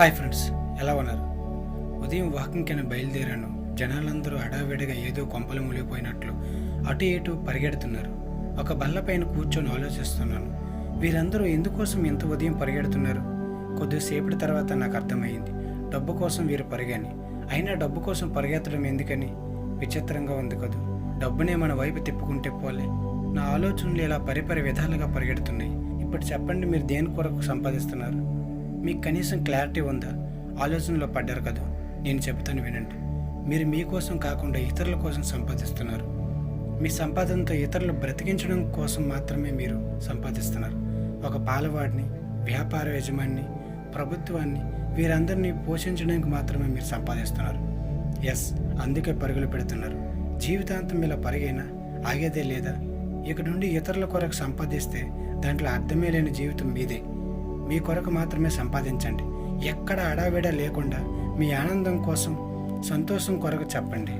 Hi friends ఎలా ఉన్నారు? ఉదయం వాకింగ్ అని బయలుదేరాను. జనాలందరూ అడావిడిగా ఏదో కొంపలు మూలిపోయినట్లు అటు ఇటు పరిగెడుతున్నారు. ఒక బల్లపైన కూర్చొని ఆలోచిస్తున్నాను. వీరందరూ ఎందుకోసం ఇంత ఉదయం పరిగెడుతున్నారు? కొద్దిసేపటి తర్వాత నాకు అర్థమైంది. డబ్బు కోసం వీరు పరిగాని. అయినా డబ్బు కోసం పరిగెత్తడం ఎందుకని? విచిత్రంగా ఉంది కదూ. డబ్బునే మన వైపు తిప్పుకుంటే పోలే. నా ఆలోచనలు ఇలా పరిపరి విధాలుగా పరిగెడుతున్నాయి. ఇప్పుడు చెప్పండి మీరు దేని కొరకు సంపాదిస్తున్నారు? మీకు కనీసం క్లారిటీ ఉందా? ఆలోచనలో పడ్డారు కదా. నేను చెబుతాను వినండి. మీరు మీకోసం కాకుండా ఇతరుల కోసం సంపాదిస్తున్నారు. మీ సంపాదనతో ఇతరులు బ్రతికించడం కోసం మాత్రమే మీరు సంపాదిస్తున్నారు. ఒక పాలవాడిని వ్యాపార యజమాని ప్రభుత్వాన్ని వీరందరినీ పోషించడానికి మాత్రమే మీరు సంపాదిస్తున్నారు. ఎస్ అందుకే పరుగులు పెడుతున్నారు. జీవితాంతం ఇలా పరిగైనా? ఆగేదే లేదా? ఇక నుండి ఇతరుల కొరకు సంపాదిస్తే దాంట్లో అర్థమే లేని జీవితం మీదే. మీ కొరకు మాత్రమే సంపాదించండి. ఎక్కడ అడావిడ లేకుండా మీ ఆనందం కోసం సంతోషం కొరకు చెప్పండి.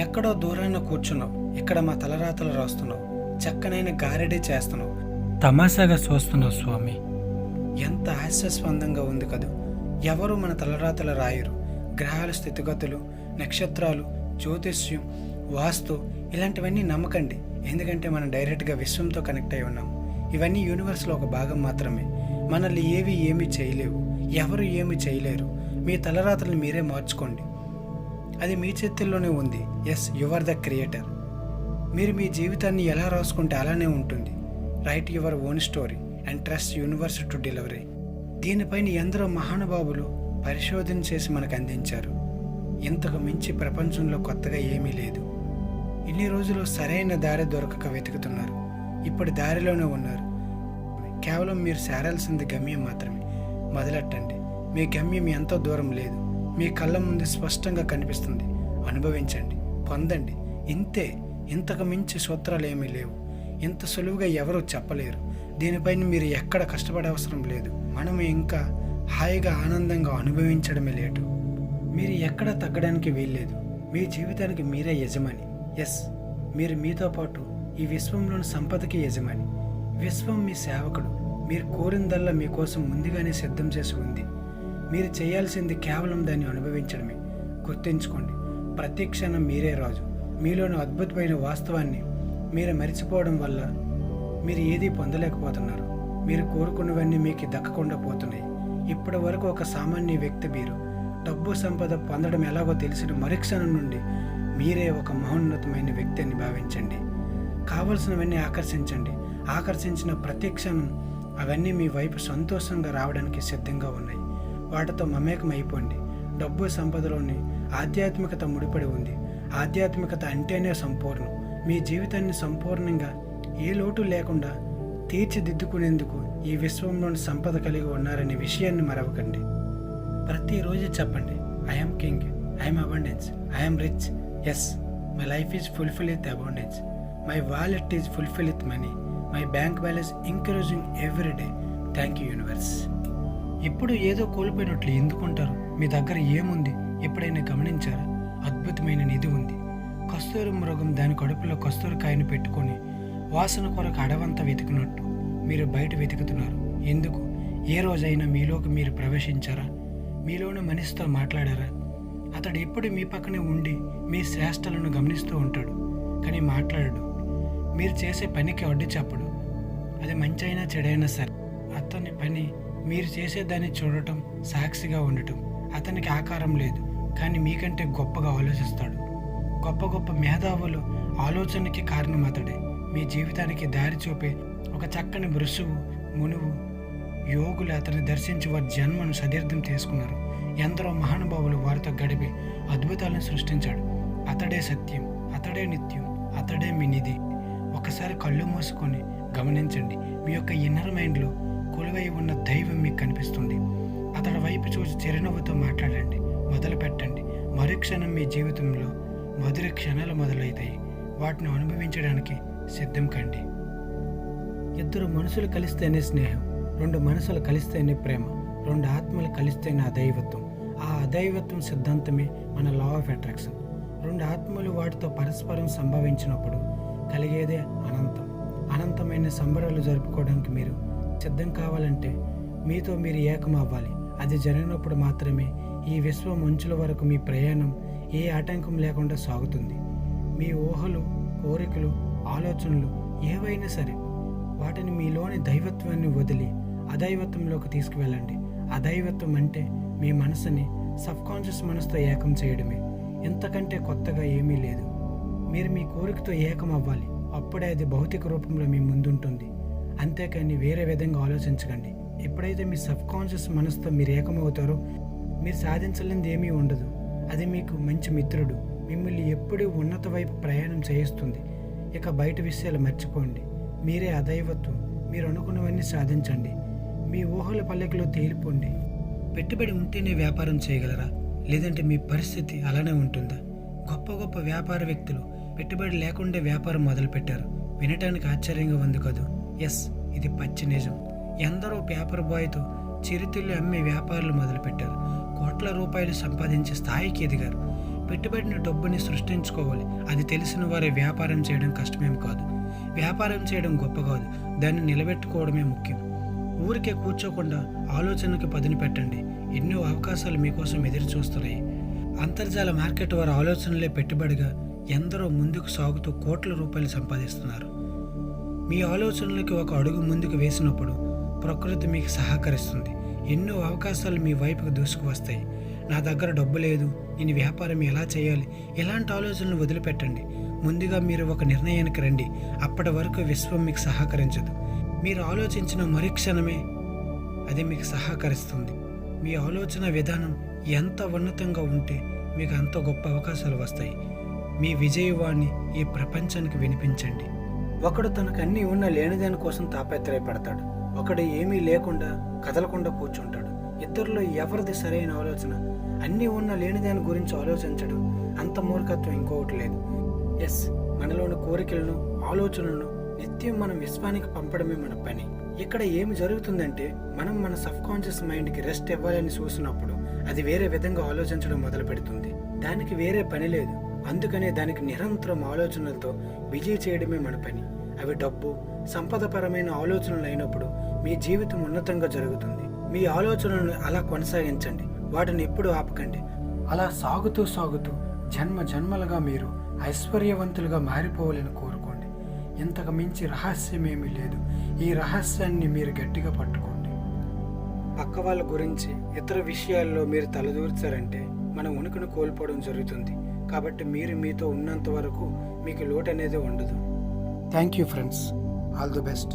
ఎక్కడో దూరాన కూర్చున్నావు. ఇక్కడ మా తలరాతలు రాస్తున్నావు. చక్కనైన గారెడీ చేస్తున్నావు. తమాషాగా చూస్తున్నావు స్వామి. ఎంత హాస్యస్పందంగా ఉంది కదూ. ఎవరు మన తలరాతలు రాయరు. గ్రహాల స్థితిగతులు నక్షత్రాలు జ్యోతిష్యం వాస్తు ఇలాంటివన్నీ నమ్మకండి. ఎందుకంటే మనం డైరెక్ట్గా విశ్వంతో కనెక్ట్ అయి ఉన్నాం. ఇవన్నీ యూనివర్స్లో ఒక భాగం మాత్రమే. మనల్ని ఏవి ఏమీ చేయలేవు ఎవరు ఏమి చేయలేరు. మీ తలరాతలను మీరే మార్చుకోండి. అది మీ చేతుల్లోనే ఉంది. ఎస్ యువర్ ద క్రియేటర్ మీరు మీ జీవితాన్ని ఎలా రాసుకుంటే అలానే ఉంటుంది. Write your own story and trust universe to delivery దీనిపైన ఎందరో మహానుభావులు పరిశోధన చేసి మనకు అందించారు. ఇంతకు మించి ప్రపంచంలో కొత్తగా ఏమీ లేదు. ఇన్ని రోజులు సరైన దారి దొరకక వెతుకుతున్నారు. ఇప్పుడు దారిలోనే ఉన్నారు. కేవలం మీరు చేరాల్సింది గమ్యం మాత్రమే. మొదలెట్టండి. మీ గమ్యం ఎంతో దూరం లేదు. మీ కళ్ళ ముందు స్పష్టంగా కనిపిస్తుంది. అనుభవించండి. పొందండి. ఇంతే. ఇంతకు మించి సూత్రాలు ఏమీ లేవు. ఇంత సులువుగా ఎవరూ చెప్పలేరు. దీనిపైన మీరు ఎక్కడ కష్టపడే అవసరం లేదు. మనం ఇంకా హాయిగా ఆనందంగా అనుభవించడమే లేటు. మీరు ఎక్కడ తగ్గడానికి వీల్లేదు. మీ జీవితానికి మీరే యజమాని. ఎస్. మీరు మీతో పాటు ఈ విశ్వంలోని సంపదకి యజమాని. విశ్వం మీ సేవకుడు. మీరు కోరిందల్లా మీకోసం ముందుగానే సిద్ధం చేసి ఉంది. మీరు చేయాల్సింది కేవలం దాన్ని అనుభవించడమే. గుర్తుంచుకోండి ప్రతి క్షణం మీరే రాజు. మీలోని అద్భుతమైన వాస్తవాన్ని మీరు మరిచిపోవడం వల్ల మీరు ఏదీ పొందలేకపోతున్నారు. మీరు కోరుకున్నవన్నీ మీకు దక్కకుండా పోతున్నాయి. ఇప్పటి వరకు ఒక సామాన్య వ్యక్తి మీరు. డబ్బు సంపద పొందడం ఎలాగో తెలిసిన మరుక్షణం నుండి మీరే ఒక మహోన్నతమైన వ్యక్తి అని భావించండి. కావలసినవన్నీ ఆకర్షించండి. ఆకర్షించిన ప్రతి క్షణం అవన్నీ మీ వైపు సంతోషంగా రావడానికి సిద్ధంగా ఉన్నాయి. వాటితో మమేకం డబ్బు సంపదలోని ఆధ్యాత్మికత ముడిపడి ఉంది. ఆధ్యాత్మికత అంటేనే సంపూర్ణం. మీ జీవితాన్ని సంపూర్ణంగా ఏ లోటు లేకుండా తీర్చిదిద్దుకునేందుకు ఈ విశ్వంలోని సంపద కలిగి ఉన్నారనే విషయాన్ని మరవకండి. ప్రతిరోజు చెప్పండి. I'm king I'm abundance I'm rich yes my life is fulfil with abundance my wallet is fulfil with money my bank balance increasing every day thank you universe ఇప్పుడు ఏదో కోల్పోయినట్లు ఎందుకుంటారు? మీ దగ్గర ఏముంది? ఎప్పుడైనా గమనించారా? అద్భుతమైన నిధి ఉంది. కస్తూరి మృగం దాని కడుపులో కస్తూరి కాయను పెట్టుకొని వాసన కొరకు అడవంతా వెతికినట్టు మీరు బయట వెతుకుతున్నారు. ఎందుకు? ఏ రోజైనా మీలోకి మీరు ప్రవేశించారా? మీలోని మనిషితో మాట్లాడారా? అతడు ఎప్పుడు మీ పక్కనే ఉండి మీ శ్రేష్టలను గమనిస్తూ ఉంటాడు. కానీ మాట్లాడడు. మీరు చేసే పనికి అడ్డు చెప్పడు. అది మంచి అయినా చెడైనా సరే. అతని పని మీరు చేసేదాన్ని చూడటం సాక్షిగా ఉండటం. అతనికి ఆకారం లేదు కానీ మీకంటే గొప్పగా ఆలోచిస్తాడు. గొప్ప గొప్ప మేధావులు ఆలోచనకి కారణం అతడే. మీ జీవితానికి దారి చూపే ఒక చక్కని మృసువు మునువు యోగులు అతన్ని దర్శించి వారి జన్మను సదీర్థం చేసుకున్నారు. ఎందరో మహానుభావులు వారితో గడిపి అద్భుతాలను సృష్టించాడు. అతడే సత్యం అతడే నిత్యం అతడే మీ నిధి. ఒకసారి కళ్ళు మూసుకొని గమనించండి. మీ యొక్క ఇన్నర్ మైండ్లో కొలువై ఉన్న దైవం మీకు కనిపిస్తుంది. అతడి వైపు చూసి చిరునవ్వుతో మాట్లాడండి. మొదలు పెట్టండి. మరుక్షణం మీ జీవితంలో మధుర క్షణాలు మొదలవుతాయి వాటిని అనుభవించడానికి సిద్ధం కండి. ఇద్దరు మనుషులు కలిస్తేనే స్నేహం. రెండు మనసులు కలిస్తేనే ప్రేమ. రెండు ఆత్మలు కలిస్తేనే అదైవత్వం. ఆ అదైవత్వం సిద్ధాంతమే మన లా ఆఫ్ అట్రాక్షన్ రెండు ఆత్మలు వాటితో పరస్పరం సంభవించినప్పుడు కలిగేదే అనంతం. అనంతమైన సంబరాలు జరుపుకోవడానికి మీరు సిద్ధం కావాలంటే మీతో మీరు ఏకం అవ్వాలి అది జరిగినప్పుడు మాత్రమే ఈ విశ్వం అంచుల వరకు మీ ప్రయాణం ఏ ఆటంకం లేకుండా సాగుతుంది. మీ ఊహలు కోరికలు ఆలోచనలు ఏవైనా సరే వాటిని మీలోని దైవత్వాన్ని వదిలి అదైవత్వంలోకి తీసుకువెళ్ళండి. అదైవత్వం అంటే మీ మనసుని సబ్కాన్షియస్ మనసుతో ఏకం చేయడమే. ఇంతకంటే కొత్తగా ఏమీ లేదు. మీరు మీ కోరికతో ఏకం అవ్వాలి అప్పుడే అది భౌతిక రూపంలో మీ ముందుంటుంది. అంతేకాని వేరే విధంగా ఆలోచించకండి. ఎప్పుడైతే మీ సబ్ కాన్షియస్ మనసుతో మీరు ఏకమవుతారో మీరు సాధించలేనిది ఏమీ ఉండదు. అది మీకు మంచి మిత్రుడు. మిమ్మల్ని ఎప్పుడూ ఉన్నత వైపు ప్రయాణం చేయిస్తుంది. ఇక బయట విషయాలు మర్చిపోండి. మీరే అదైవత్వం. మీరు అనుకున్నవన్నీ సాధించండి. మీ ఊహల పల్లెకలో తేలిపోండి. పెట్టుబడి ఉంటేనే వ్యాపారం చేయగలరా? లేదంటే మీ పరిస్థితి అలానే ఉంటుందా? గొప్ప గొప్ప వ్యాపార వ్యక్తులు పెట్టుబడి లేకుండా వ్యాపారం మొదలుపెట్టారు. వినటానికి ఆశ్చర్యంగా ఉంది కదూ? ఎస్ ఇది పచ్చి నిజం. ఎందరో పేపర్ బాయ్తో చిరుతిళ్ళు అమ్మే వ్యాపారాలు మొదలుపెట్టారు. కోట్ల రూపాయలు సంపాదించే స్థాయికి ఎదిగారు. పెట్టుబడిన డబ్బుని సృష్టించుకోవాలి. అది తెలిసిన వారే వ్యాపారం చేయడం కష్టమేం కాదు. వ్యాపారం చేయడం గొప్ప కాదు. దాన్ని నిలబెట్టుకోవడమే ముఖ్యం. ఊరికే కూర్చోకుండా ఆలోచనకు పదును పెట్టండి. ఎన్నో అవకాశాలు మీకోసం ఎదురు చూస్తున్నాయి అంతర్జాల మార్కెట్ వారి ఆలోచనలే పెట్టుబడిగా ఎందరో ముందుకు సాగుతూ కోట్ల రూపాయలు సంపాదిస్తున్నారు. మీ ఆలోచనలకి ఒక అడుగు ముందుకు వేసినప్పుడు ప్రకృతి మీకు సహకరిస్తుంది. ఎన్నో అవకాశాలు మీ వైపుకు దూసుకు వస్తాయి నా దగ్గర డబ్బు లేదు నేను వ్యాపారం ఎలా చేయాలి ఇలాంటి ఆలోచనలు వదిలిపెట్టండి. ముందుగా మీరు ఒక నిర్ణయానికి రండి. అప్పటి వరకు విశ్వం మీకు సహకరించదు. మీరు ఆలోచించిన మరుక్షణమే అది మీకు సహకరిస్తుంది. మీ ఆలోచన విధానం ఎంత ఉన్నతంగా ఉంటే మీకు అంత గొప్ప అవకాశాలు వస్తాయి. మీ విజయవాణి ఈ ప్రపంచానికి వినిపించండి. ఒకడు తనకు అన్నీ ఉన్న లేనిదాని కోసం తాపత్రయపడతాడు. ఒకడు ఏమీ లేకుండా కదలకుండా కూర్చుంటాడు. ఇద్దరిలో ఎవరిది సరైన ఆలోచన? అన్నీ ఉన్న లేనిదాని గురించి ఆలోచించడం అంత మూర్ఖత్వం ఇంకొకటి లేదు. ఎస్ మనలోని కోరికలను ఆలోచనలను నిత్యం మనం విశ్వానికి పంపడమే మన పని. ఇక్కడ ఏమి జరుగుతుందంటే మనం మన సబ్ కాన్షియస్ మైండ్కి రెస్ట్ ఇవ్వాలని చూసినప్పుడు అది వేరే విధంగా ఆలోచించడం మొదలు పెడుతుంది దానికి వేరే పని లేదు. అందుకనే దానికి నిరంతరం ఆలోచనలతో బిజీ చేయడమే మన పని. అవి డబ్బు సంపదపరమైన ఆలోచనలు అయినప్పుడు మీ జీవితం ఉన్నతంగా జరుగుతుంది. మీ ఆలోచనలను అలా కొనసాగించండి. వాటిని ఎప్పుడూ ఆపకండి. అలా సాగుతూ సాగుతూ జన్మ జన్మలుగా మీరు ఐశ్వర్యవంతులుగా మారిపోవాలని కోరుకోండి. ఇంతకు మించి రహస్యమేమీ లేదు. ఈ రహస్యాన్ని మీరు గట్టిగా పట్టుకోండి. పక్క వాళ్ళ గురించి ఇతర విషయాల్లో మీరు తలదూర్చారంటే మన ఉనికిని కోల్పోవడం జరుగుతుంది. కాబట్టి మీరు మీతో ఉన్నంత వరకు మీకు లోటు అనేది ఉండదు. Thank you friends all the best